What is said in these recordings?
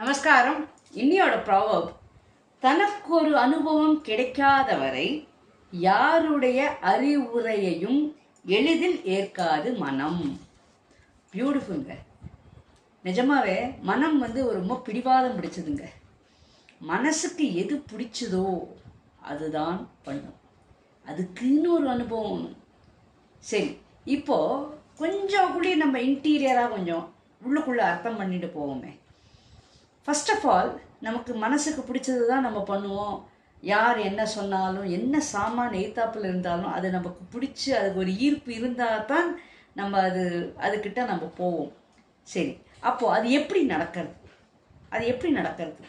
நமஸ்காரம். இன்னியோட ப்ராவப் தனக்கு ஒரு அனுபவம் கிடைக்காதவரை யாருடைய அறிவுரையையும் எளிதில் ஏற்காது மனம். பியூட்டிஃபுல்ங்க நிஜமாவே மனம் வந்து ஒரு ரொம்ப பிடிவாதம் பிடிச்சதுங்க. மனசுக்கு எது பிடிச்சதோ அதுதான் பண்ணும். அதுக்குன்னு ஒரு அனுபவம் சரி இப்போ கொஞ்சம் கூட நம்ம இன்டீரியராக கொஞ்சம் உள்ளுக்குள்ளே அர்த்தம் பண்ணிட்டு போவோமே. ஃபர்ஸ்ட் ஆஃப் ஆல் நமக்கு மனசுக்கு பிடிச்சது தான் நம்ம பண்ணுவோம். யார் என்ன சொன்னாலும் என்ன சாமான் எய்த்தாப்பில் இருந்தாலும் அது நமக்கு பிடிச்சி அதுக்கு ஒரு ஈர்ப்பு இருந்தால் தான் நம்ம அது அதுக்கிட்ட நம்ம போவோம். சரி அப்போது அது எப்படி நடக்கிறது? அது எப்படி நடக்கிறது?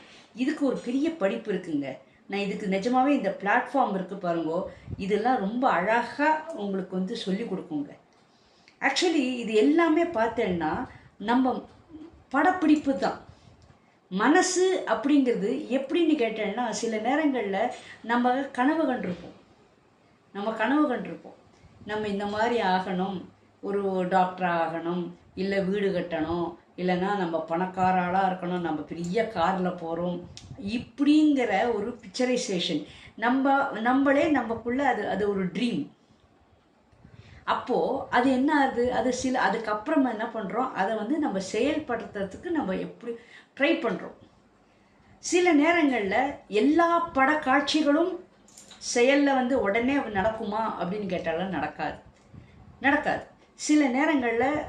இதுக்கு ஒரு பெரிய படிப்பு இருக்குங்க. நான் இதுக்கு நிஜமாகவே இந்த பிளாட்ஃபார்ம் இருக்குது பாருங்கோ. இதெல்லாம் ரொம்ப அழகாக உங்களுக்கு வந்து சொல்லி கொடுக்குங்க. ஆக்சுவலி இது எல்லாமே பார்த்தேன்னா நம்ம படப்பிடிப்பு தான் மனசு அப்படிங்கிறது எப்படின்னு கேட்டேன்னா சில நேரங்களில் நம்ம கனவு கண்டிருப்போம் நம்ம கனவு கண்டிருப்போம் நம்ம இந்த மாதிரி ஆகணும். ஒரு டாக்டர் ஆகணும். இல்லை வீடு கட்டணும். இல்லைன்னா நம்ம பணக்காராளாக இருக்கணும். நம்ம பெரிய காரில் போகிறோம் இப்படிங்கிற ஒரு பிக்சரைசேஷன் நம்ம நம்மளே நமக்குள்ள அது அது ஒரு ட்ரீம் அப்போது அது என்ன ஆகுது? அது சில அதுக்கப்புறமா என்ன பண்ணுறோம் அதை வந்து நம்ம செயல்படுத்துறதுக்கு நம்ம எப்படி ட்ரை பண்ணுறோம் சில நேரங்களில் எல்லா பட காட்சிகளும் செயலில் வந்து உடனே நடக்குமா அப்படின்னு கேட்டாலும் நடக்காது. நடக்காது. சில நேரங்களில்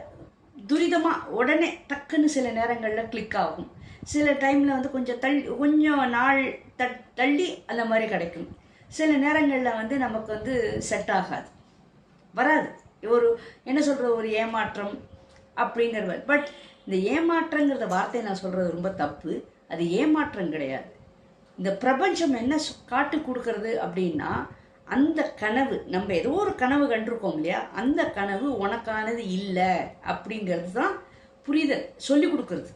துரிதமாக உடனே டக்குன்னு சில நேரங்களில் கிளிக் ஆகும். சில டைமில் வந்து கொஞ்சம் தள்ளி கொஞ்சம் நாள் த தள்ளி அந்த மாதிரி கிடைக்கும். சில நேரங்களில் வந்து நமக்கு வந்து செட் ஆகாது. வராது. ஒரு என்ன சொல்கிறது ஒரு ஏமாற்றம் அப்படிங்கிறது பட் இந்த ஏமாற்றங்கிறத வார்த்தையை நான் சொல்கிறது ரொம்ப தப்பு. அது ஏமாற்றம் கிடையாது. இந்த பிரபஞ்சம் என்ன சு- காட்டு கொடுக்கறது அப்படின்னா அந்த கனவு நம்ம ஏதோ ஒரு கனவு கண்டிருக்கோம் இல்லையா? அந்த கனவு உனக்கானது இல்லை அப்படிங்கிறது தான் புரிதல் சொல்லி கொடுக்கறது.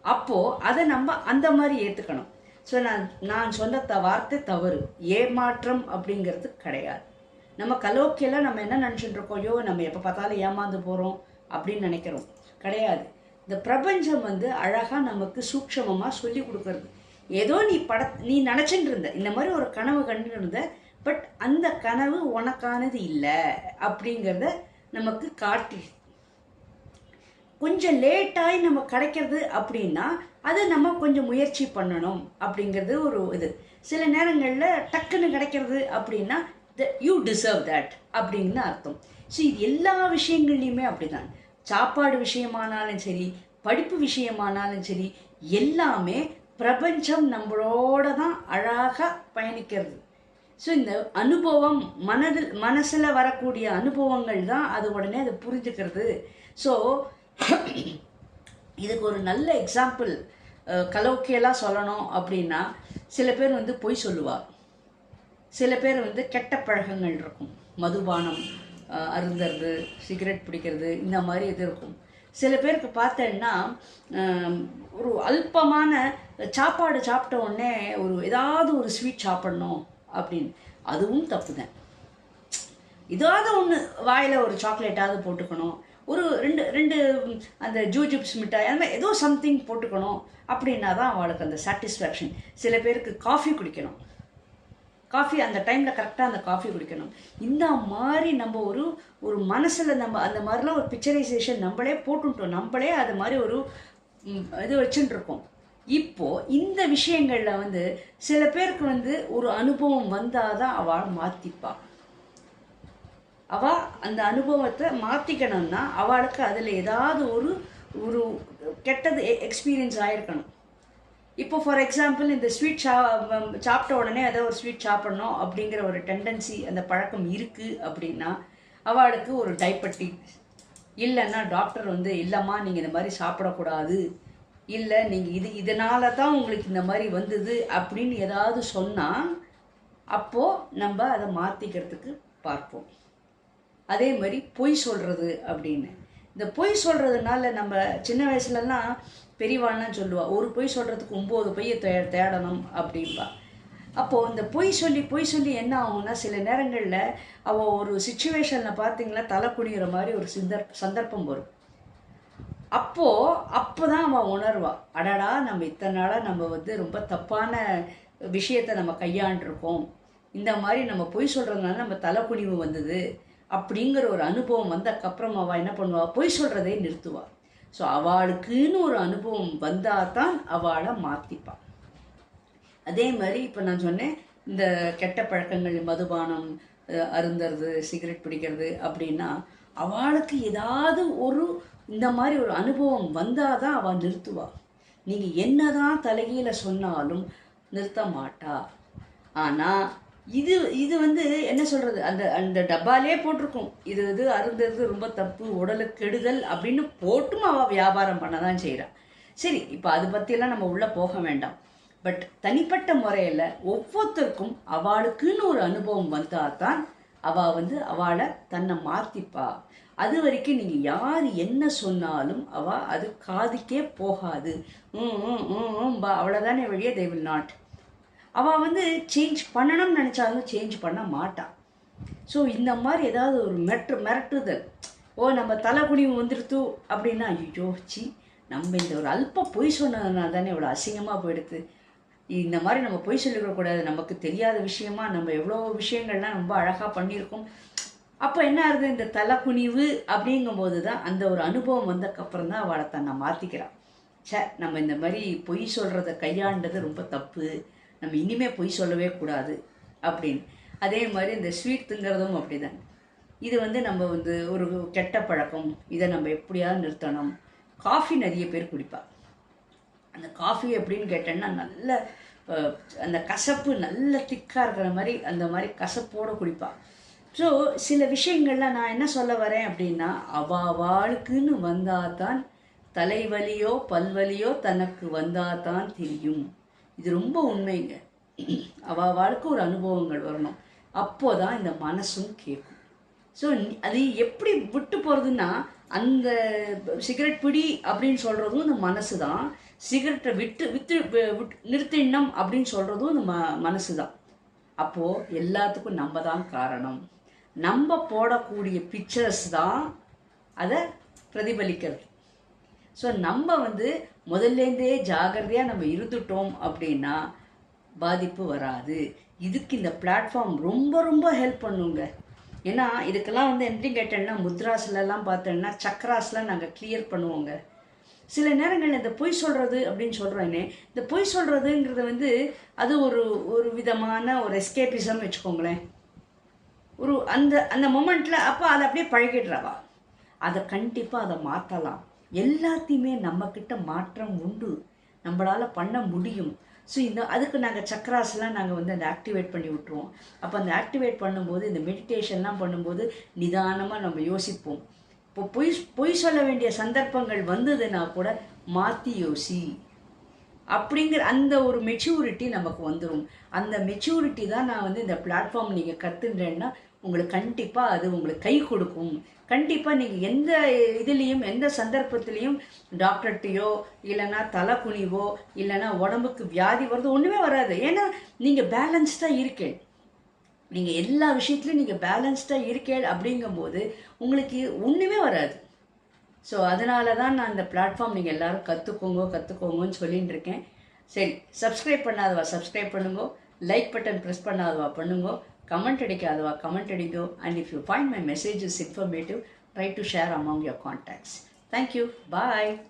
அப்போது அதை நம்ம அந்த மாதிரி ஏற்றுக்கணும் ஸோ நான் நான் சொன்ன த வார்த்தை தவறு. ஏமாற்றம் அப்படிங்கிறது கிடையாது. நம்ம கலோக்கியெல்லாம் நம்ம என்ன நினச்சிட்டு இருக்கோம்? ஐயோ நம்ம எப்போ பார்த்தாலும் ஏமாந்து போகிறோம் அப்படின்னு நினைக்கிறோம். கிடையாது. இந்த பிரபஞ்சம் வந்து அழகாக நமக்கு சூக்ஷமமாக சொல்லி கொடுக்கறது. ஏதோ நீ பட நீ நினச்சிட்டு இருந்த. இந்த மாதிரி ஒரு கனவு கண்டு இருந்த. பட் அந்த கனவு உனக்கானது இல்லை அப்படிங்கிறத நமக்கு காட்டி. கொஞ்சம் லேட்டாகி நம்ம கிடைக்கிறது அப்படின்னா அது நம்ம கொஞ்சம் முயற்சி பண்ணணும் அப்படிங்கிறது ஒரு இது. சில நேரங்களில் டக்குன்னு கிடைக்கிறது அப்படின்னா த யூ டிசர்வ் தட் அப்படின்னு அர்த்தம். ஸோ இது எல்லா விஷயங்கள்லையுமே அப்படிதான். சாப்பாடு விஷயமானாலும் சரி படிப்பு விஷயமானாலும் சரி எல்லாமே பிரபஞ்சம் நம்மளோட தான் அழகாக பயணிக்கிறது. ஸோ இந்த அனுபவம் மனதில் மனசில் வரக்கூடிய அனுபவங்கள் தான் அது உடனே அதை புரிஞ்சுக்கிறது. ஸோ இதுக்கு ஒரு நல்ல எக்ஸாம்பிள் கலோக்கியலாக சொல்லணும் அப்படின்னா சில பேர் வந்து பொய் சொல்லுவாள் சில பேர் வந்து கெட்ட பழக்கங்கள் இருக்கும். மதுபானம் அருந்தறது சிகரெட் பிடிக்கிறது இந்த மாதிரி இது இருக்கும். சில பேருக்கு பார்த்தேன்னா ஒரு அல்பமான சாப்பாடு சாப்பிட்ட உடனே ஒரு ஏதாவது ஒரு ஸ்வீட் சாப்பிடணும் அப்படின்னு. அதுவும் தப்பு தான் ஏதாவது ஒன்று வாயில் ஒரு சாக்லேட்டாவது போட்டுக்கணும். ஒரு ரெண்டு ரெண்டு அந்த ஜூஜிப்ஸ் மிட்டாய் அந்த மாதிரி ஏதோ சம்திங் போட்டுக்கணும் அப்படின்னா தான் அவளுக்கு அந்த சாட்டிஸ்ஃபேக்ஷன் சில பேருக்கு காஃபி குடிக்கணும். காஃபி அந்த டைமில் கரெக்டாக அந்த காஃபி குடிக்கணும். இந்த மாதிரி நம்ம ஒரு ஒரு மனசில் நம்ம அந்த மாதிரிலாம் ஒரு பிக்சரைசேஷன் நம்மளே போட்டுட்டோம். நம்மளே அது மாதிரி ஒரு இது வச்சுட்டுருக்கோம். இப்போது இந்த விஷயங்களில் வந்து சில பேருக்கு வந்து ஒரு அனுபவம் வந்தால் தான் அவள் மாற்றிப்பா அவள் அந்த அனுபவத்தை மாற்றிக்கணும்னா அவளுக்கு அதில் ஏதாவது ஒரு ஒரு கெட்டது எக்ஸ்பீரியன்ஸ் ஆகிருக்கணும் இப்போ ஃபார் எக்ஸாம்பிள் இந்த ஸ்வீட் சா um, சாப்பிட்ட உடனே ஏதோ ஒரு ஸ்வீட் சாப்பிடணும் அப்படிங்கிற ஒரு டெண்டன்சி அந்த பழக்கம் இருக்குது அப்படின்னா அவளுக்கு ஒரு டைப்பட்டிக் இல்லைன்னா டாக்டர் வந்து இல்லைம்மா நீங்கள் இந்த மாதிரி சாப்பிடக்கூடாது. இல்லை நீங்கள் இது இதனால தான் உங்களுக்கு இந்த மாதிரி வந்தது அப்படின்னு ஏதாவது சொன்னால் அப்போது நம்ம அதை மாற்றிக்கிறதுக்கு பார்ப்போம். அதே மாதிரி பொய் சொல்கிறது அப்படின்னு. இந்த பொய் சொல்கிறதுனால நம்ம சின்ன வயசுலலாம் பெரியவாள்லாம் சொல்லுவா ஒரு பொய் சொல்கிறதுக்கு ஒம்பது பொய்யை தே தேடணும் அப்படின்பா அப்போது இந்த பொய் சொல்லி பொய் சொல்லி என்ன ஆகும்னா சில நேரங்களில் அவள் ஒரு சுச்சுவேஷனில் பார்த்தீங்கன்னா தலை குனிகிற மாதிரி ஒரு சிந்தர் சந்தர்ப்பம் வரும். அப்போது அப்போ தான் அவன் உணர்வா அடடா நம்ம இத்தனை நாளாக நம்ம வந்து ரொம்ப தப்பான விஷயத்தை நம்ம கையாண்டிருக்கோம். இந்த மாதிரி நம்ம பொய் சொல்கிறதுனால நம்ம தலைக்குனிவு வந்தது அப்படிங்கிற ஒரு அனுபவம் வந்தக்கப்புறம் அவள் என்ன பண்ணுவாள் பொய் சொல்கிறதே நிறுத்துவாள் ஸோ அவளுக்குன்னு ஒரு அனுபவம் வந்தால் தான் அவளை மாற்றிப்பாள் அதே மாதிரி இப்போ நான் சொன்னேன் இந்த கெட்ட பழக்கங்கள் மதுபானம் அருந்துறது அருந்தறது சிகரெட் பிடிக்கிறது அப்படின்னா அவளுக்கு ஏதாவது ஒரு இந்த மாதிரி ஒரு அனுபவம் வந்தால் தான் அவள் நிறுத்துவா. நீங்கள் என்னதான் தலைகீழ சொன்னாலும் நிறுத்த மாட்டா. ஆனால் இது இது வந்து என்ன சொல்கிறது அந்த அந்த டப்பாலே போட்டிருக்கும். இது இது அருந்தது ரொம்ப தப்பு உடலுக்கு கெடுதல் அப்படின்னு போட்டும் அவள் வியாபாரம் பண்ண தான் செய்கிறா சரி இப்போ அதை பற்றியெல்லாம் நம்ம உள்ளே போக வேண்டாம். பட் தனிப்பட்ட முறையில் ஒவ்வொருத்தருக்கும் அவளுக்குன்னு ஒரு அனுபவம் வந்தால் தான் அவள் வந்து அவளை தன்னை மாற்றிப்பா அது வரைக்கும் நீங்கள் யார் என்ன சொன்னாலும் அவள் அது காதுக்கே போகாது. ம் ம் ம் பா அவ்வளோதானே வழியே தே வில் நாட் அவள் வந்து சேஞ்ச் பண்ணணும்னு நினச்சாலும் சேஞ்ச் பண்ண மாட்டான் ஸோ இந்த மாதிரி ஏதாவது ஒரு மெட்ரு மிரட்டுதல். ஓ நம்ம தலைக்குனிவு வந்துடுத்து அப்படின்னா ஐயோ சி நம்ம இந்த ஒரு அல்ப பொய் சொன்னதுனால தானே இவ்வளோ அசிங்கமாக போயிடுது இந்த மாதிரி நம்ம பொய் சொல்லிக்கூடாது நமக்கு தெரியாத விஷயமா நம்ம எவ்வளோ விஷயங்கள்லாம் ரொம்ப அழகாக பண்ணியிருக்கோம். அப்போ என்ன ஆகுது? இந்த தலைக்குனிவு அப்படிங்கும்போது தான் அந்த ஒரு அனுபவம் வந்ததுக்கப்புறம் தான் அவளை தன்னை மாற்றிக்கிறான் ச்சே நம்ம இந்த மாதிரி பொய் சொல்கிறத கையாண்டது ரொம்ப தப்பு. நம்ம இனிமே பொய் சொல்லவே கூடாது அப்படின்னு. அதே மாதிரி இந்த ஸ்வீட் திங்கிறதும் அப்படிதான். இது வந்து நம்ம வந்து ஒரு கெட்ட பழக்கம். இதை நம்ம எப்படியாவது நிறுத்தணும். காஃபி நிறைய பேர் குடிப்பா. அந்த காஃபி எப்படின்னு கேட்டேன்னா நல்ல அந்த கசப்பு நல்ல திக்காக இருக்கிற மாதிரி அந்த மாதிரி கசப்போடு குடிப்பா. ஸோ சில விஷயங்கள்லாம் நான் என்ன சொல்ல வரேன் அப்படின்னா அவாவாளுக்குன்னு வந்தால் தான் தலைவலியோ பல்வலியோ தனக்கு வந்தால் தான் தெரியும். இது ரொம்ப உண்மைங்க. அவாவாளுக்கு ஒரு அனுபவங்கள் வரணும். அப்போ தான் இந்த மனசும் கேட்கும் ஸோ அது எப்படி விட்டு போகிறதுன்னா அந்த சிகரெட் பிடி அப்படின்னு சொல்கிறதும் இந்த மனசு தான் சிகரெட்டை விட்டு வித்து விட்டு நிறுத்திடணும் அப்படின்னு சொல்கிறதும் இந்த ம மனசு தான் அப்போது எல்லாத்துக்கும் நம்ம தான் காரணம். நம்ம போடக்கூடிய பிக்சர்ஸ் தான் அதை பிரதிபலிக்கிறது. ஸோ நம்ம வந்து முதல்லேருந்தே ஜாகிரதையாக நம்ம இருந்துட்டோம் அப்படின்னா பாதிப்பு வராது. இதுக்கு இந்த பிளாட்ஃபார்ம் ரொம்ப ரொம்ப ஹெல்ப் பண்ணுங்க. ஏன்னா இதுக்கெல்லாம் வந்து எப்படி கேட்டேன்னா முத்ராஸ்லலாம் பார்த்தோன்னா சக்ராஸ்லாம் நாங்கள் கிளியர் பண்ணுவோங்க. சில நேரங்களில் இந்த பொய் சொல்கிறது அப்படின்னு சொல்கிறேனே இந்த பொய் சொல்கிறதுங்கிறது வந்து அது ஒரு ஒரு விதமான ஒரு எஸ்கேபிசம் வச்சுக்கோங்களேன். ஒரு அந்த அந்த மொமெண்ட்டில் அப்போ அதை அப்படியே பழகிடுறவா? அதை கண்டிப்பாக அதை மாற்றலாம் எல்லாத்தையுமே நம்மக்கிட்ட மாற்றம் உண்டு. நம்மளால் பண்ண முடியும். ஸோ இந்த அதுக்கு நாங்கள் சக்கராஸ்லாம் நாங்கள் வந்து அந்த ஆக்டிவேட் பண்ணி விட்ருவோம் அப்போ அந்த ஆக்டிவேட் பண்ணும்போது இந்த மெடிடேஷன்லாம் பண்ணும்போது நிதானமாக நம்ம யோசிப்போம். இப்போ பொய் பொய் சொல்ல வேண்டிய சந்தர்ப்பங்கள் வந்ததுன்னா கூட மாற்றி யோசி. அப்படிங்கிற அந்த ஒரு மெச்சூரிட்டி நமக்கு வந்துடும் அந்த மெச்சூரிட்டி தான் நான் வந்து இந்த பிளாட்ஃபார்ம் நீங்கள் கற்றுன்றேன்னா உங்களுக்கு கண்டிப்பாக அது உங்களுக்கு கை கொடுக்கும். கண்டிப்பாக நீங்கள் எந்த இதுலேயும் எந்த சந்தர்ப்பத்துலேயும் டாக்டர்கிட்டையோ இல்லைன்னா தலை குனிவோ இல்லைன்னா உடம்புக்கு வியாதி வருது ஒன்றுமே வராது. ஏன்னா நீங்கள் பேலன்ஸ்டாக இருக்கேன். நீங்கள் எல்லா விஷயத்துலையும் நீங்கள் பேலன்ஸ்டாக இருக்கே அப்படிங்கும்போது உங்களுக்கு ஒன்றுமே வராது. ஸோ அதனால தான் நான் இந்த பிளாட்ஃபார்ம் நீங்கள் எல்லாரும் கற்றுக்கோங்க கற்றுக்கோங்கன்னு சொல்லிட்டு இருக்கேன். சரி சப்ஸ்கிரைப் பண்ணாதவா சப்ஸ்கிரைப் பண்ணுங்க. லைக் பட்டன் ப்ரெஸ் பண்ணாதவா பண்ணுங்க. கமெண்ட் அடிக்காதவா? Comment அடிங்கோ. And if you find my message is informative try to share among your contacts thank you bye